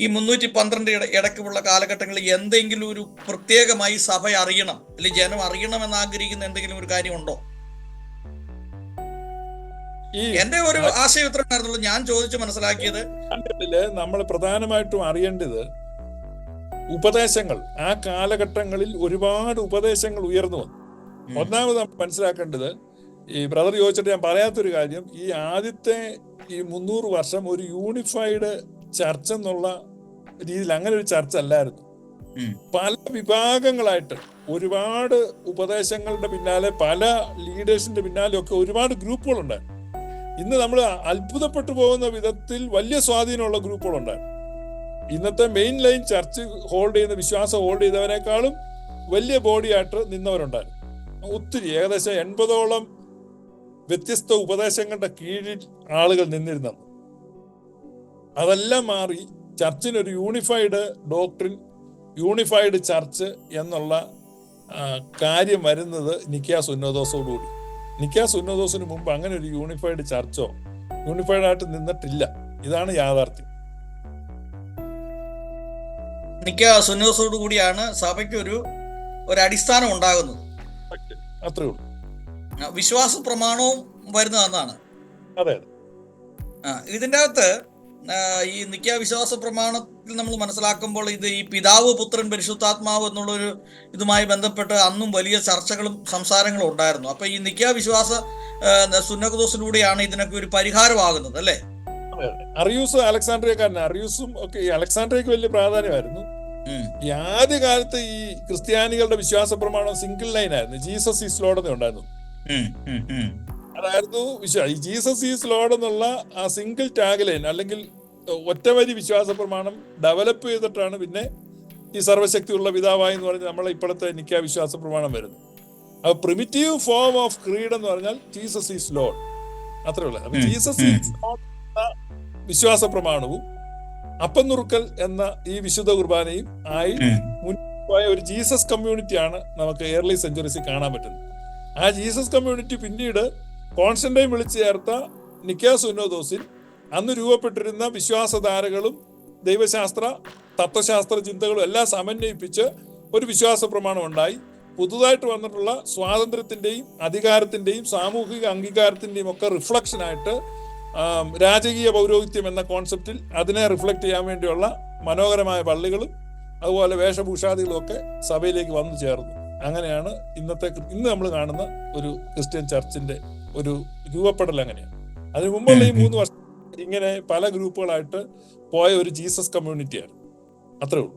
ഈ മുന്നൂറ്റി പന്ത്രണ്ട് ഇടയ്ക്കുള്ള കാലഘട്ടങ്ങളിൽ എന്തെങ്കിലും ഒരു പ്രത്യേകമായി സഭ അറിയണം അല്ലെങ്കിൽ ജനം അറിയണം എന്ന് ആഗ്രഹിക്കുന്ന എന്തെങ്കിലും ഒരു കാര്യമുണ്ടോ? എന്റെ ഒരു ആശയം ഇത്ര ഉണ്ടായിരുന്നുള്ളൂ ഞാൻ ചോദിച്ചു മനസ്സിലാക്കിയത്. നമ്മൾ പ്രധാനമായിട്ടും അറിയേണ്ടത് ഉപദേശങ്ങൾ. ആ കാലഘട്ടങ്ങളിൽ ഒരുപാട് ഉപദേശങ്ങൾ ഉയർന്നു വന്നു. ഒന്നാമത് നമ്മൾ മനസ്സിലാക്കേണ്ടത് ഈ ബ്രദർ ചോദിച്ചിട്ട് ഞാൻ പറയാത്തൊരു കാര്യം ഈ ആദ്യത്തെ ഈ മുന്നൂറ് വർഷം ഒരു യൂണിഫൈഡ് ചർച്ച എന്നുള്ള രീതിയിൽ അങ്ങനെ ഒരു ചർച്ച അല്ലായിരുന്നു. പല വിഭാഗങ്ങളായിട്ട് ഒരുപാട് ഉപദേശങ്ങളുടെ പിന്നാലെ പല ലീഡേഴ്സിന്റെ പിന്നാലെ ഒക്കെ ഒരുപാട് ഗ്രൂപ്പുകളുണ്ടായിരുന്നു. ഇന്ന് നമ്മൾ അത്ഭുതപ്പെട്ടു പോകുന്ന വിധത്തിൽ വലിയ സ്വാധീനമുള്ള ഗ്രൂപ്പുകളുണ്ടായിരുന്നു. ഇന്നത്തെ മെയിൻ ലൈൻ ചർച്ച് ഹോൾഡ് ചെയ്യുന്ന വിശ്വാസം ഹോൾഡ് ചെയ്തവരെക്കാളും വലിയ ബോഡിയായിട്ട് നിന്നവരുണ്ടായിരുന്നു. ഒത്തിരി ഏകദേശം എൺപതോളം വ്യത്യസ്ത ഉപദേശങ്ങളുടെ കീഴിൽ ആളുകൾ നിന്നിരുന്നത്. അതെല്ലാം മാറി ചർച്ചിനൊരു യൂണിഫൈഡ് ഡോക്ട്രിൻ യൂണിഫൈഡ് ചർച്ച് എന്നുള്ള കാര്യം വരുന്നത് നിക്കാസ് ഉന്നതോസോടുകൂടി. നിക്കാസ് ഉന്നതോസിന് മുമ്പ് അങ്ങനെ ഒരു യൂണിഫൈഡ് ചർച്ചോ യൂണിഫൈഡ് ആയിട്ട് നിന്നിട്ടില്ല. ഇതാണ് യാഥാർത്ഥ്യം. നിക്കാസ് കൂടിയാണ് സഭയ്ക്ക് ഒരു ഒരു അടിസ്ഥാനം ഉണ്ടാകുന്നത്. അത്രേ ഉള്ളൂ. വിശ്വാസ പ്രമാണവും വരുന്നതെന്നാണ് അതെ ഇതിന്റെ അകത്ത് ഈ നിത്യാവിശ്വാസ പ്രമാണത്തിൽ നമ്മൾ മനസ്സിലാക്കുമ്പോൾ ഇത് ഈ പിതാവ് പുത്രൻ പരിശുദ്ധാത്മാവ് എന്നുള്ളൊരു ഇതുമായി ബന്ധപ്പെട്ട് അന്നും വലിയ ചർച്ചകളും സംസാരങ്ങളും ഉണ്ടായിരുന്നു. അപ്പൊ ഈ നിത്യാവിശ്വാസ സുന്നകദോസിലൂടെയാണ് ഇതിനൊക്കെ ഒരു പരിഹാരമാകുന്നത് അല്ലേ? അറിയൂസും അലക്സാണ്ട്രിയക്കാരൻ അറിയൂസും ഒക്കെ ഈ അലക്സാണ്ട്രിയക്ക് വലിയ പ്രാധാന്യമായിരുന്നു. ഈ ആദ്യ കാലത്ത് ഈ ക്രിസ്ത്യാനികളുടെ വിശ്വാസ പ്രമാണം സിംഗിൾ ലൈൻ ആയിരുന്നു ജീസസ് ഈസ് ലോഡ് ഉണ്ടായിരുന്നു. അതായിരുന്നു വിശ്വാസം ഈ ജീസസ് ഈസ് ലോഡ് എന്നുള്ള ആ സിംഗിൾ ടാഗ് ലൈൻ അല്ലെങ്കിൽ ഒറ്റവരി വിശ്വാസ പ്രമാണം ഡെവലപ്പ് ചെയ്തിട്ടാണ് പിന്നെ ഈ സർവശക്തിയുള്ള പിതാവായി എന്ന് പറഞ്ഞ് നമ്മളെ ഇപ്പോഴത്തെ നിക്ക വിശ്വാസ പ്രമാണം വരുന്നത്. അപ്പൊ പ്രിമിറ്റീവ് ഫോം ഓഫ് ക്രീഡ് എന്ന് പറഞ്ഞാൽ ജീസസ് ഈസ് ലോഡ് അത്രേ ഉള്ളൂ. അപ്പൊ ജീസസ് ഈസ് ലോഡ് എന്ന വിശ്വാസ പ്രമാണവും അപ്പം നുറുക്കൽ എന്ന ഈ വിശുദ്ധ കുർബാനയും ആയി മുൻപോയ ഒരു ജീസസ് കമ്മ്യൂണിറ്റിയാണ് നമുക്ക് ഏർലി സെഞ്ചുറീസിൽ കാണാൻ പറ്റുന്നത്. ആ ജീസസ് കമ്മ്യൂണിറ്റി പിന്നീട് കോൺസ്റ്റന്റൈൻ വിളിച്ചു ചേർത്ത നിക്കാസുനോദോസിൽ അന്ന് രൂപപ്പെട്ടിരുന്ന വിശ്വാസധാരകളും ദൈവശാസ്ത്ര തത്വശാസ്ത്ര ചിന്തകളും എല്ലാം സമന്വയിപ്പിച്ച് ഒരു വിശ്വാസ പ്രമാണം ഉണ്ടായി. പുതുതായിട്ട് വന്നിട്ടുള്ള സ്വാതന്ത്ര്യത്തിന്റെയും അധികാരത്തിന്റെയും സാമൂഹിക അംഗീകാരത്തിന്റെയും ഒക്കെ റിഫ്ലക്ഷനായിട്ട് രാജകീയ പൗരോഹിത്യം എന്ന കോൺസെപ്റ്റിൽ അതിനെ റിഫ്ലക്ട് ചെയ്യാൻ വേണ്ടിയുള്ള മനോഹരമായ പള്ളികളും അതുപോലെ വേഷഭൂഷാദികളും ഒക്കെ സഭയിലേക്ക് വന്നു ചേർന്നു. അങ്ങനെയാണ് ഇന്നത്തെ ഇന്ന് നമ്മൾ കാണുന്ന ഒരു ക്രിസ്ത്യൻ ചർച്ചിന്റെ ഒരു രൂപപ്പെടൽ അങ്ങനെയാണ് അതിനു മുമ്പുള്ള ഈ മൂന്ന് വർഷം ഇങ്ങനെ പല ഗ്രൂപ്പുകളായിട്ട് പോയ ഒരു ജീസസ് കമ്മ്യൂണിറ്റിയാണ് അത്രേ ഉള്ളൂ.